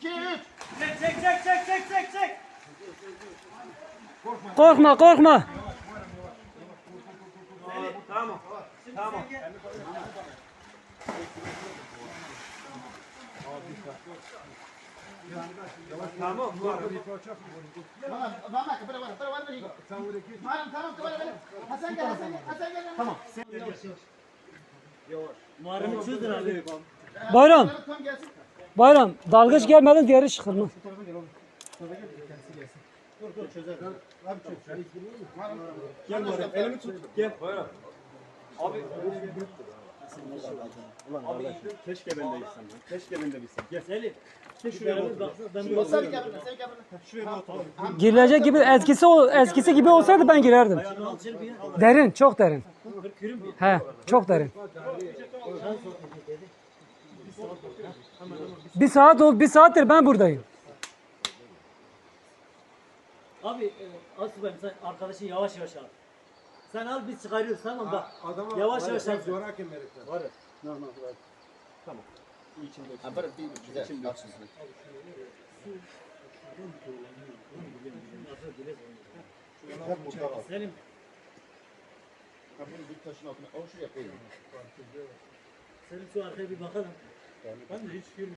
2 3 Çek çek çek çek çek çek çek. Korkma korkma. Tamam. Tamam. Tamam. Tamam, tamam. Hasan gel, Hasan gel, Hasan gel. Tamam. Muharrem'i çözdün abi. Bayram. Tam gelsin. Bayram. Dalgıç gelmeden diğeri çıkılmaz. Gel Muharrem elimi tut. Gel. Buyurun. Abi. Keşke ben de bilsem. ya. Keşke ben de bilsem. Gel. Gel şuraya. Girilecek gibi eskisi eskisi gibi olsaydı ben girerdim. Derin, çok derin. He, çok derin. Bir saat ol, bir saattir ben buradayım. Abi e, Asubem sen arkadaşın yavaş yavaş al. Sen al biz çıkarıyoruz tamam bak. Adama Yavaş yavaş al. Zor hakem verirsen. Var ya. Ha, böyle bir güzel. Baksın. Selim Kapının bir taşın altına. O şuraya koyayım. Selim şu arkaya bir bakalım. Ben de hiç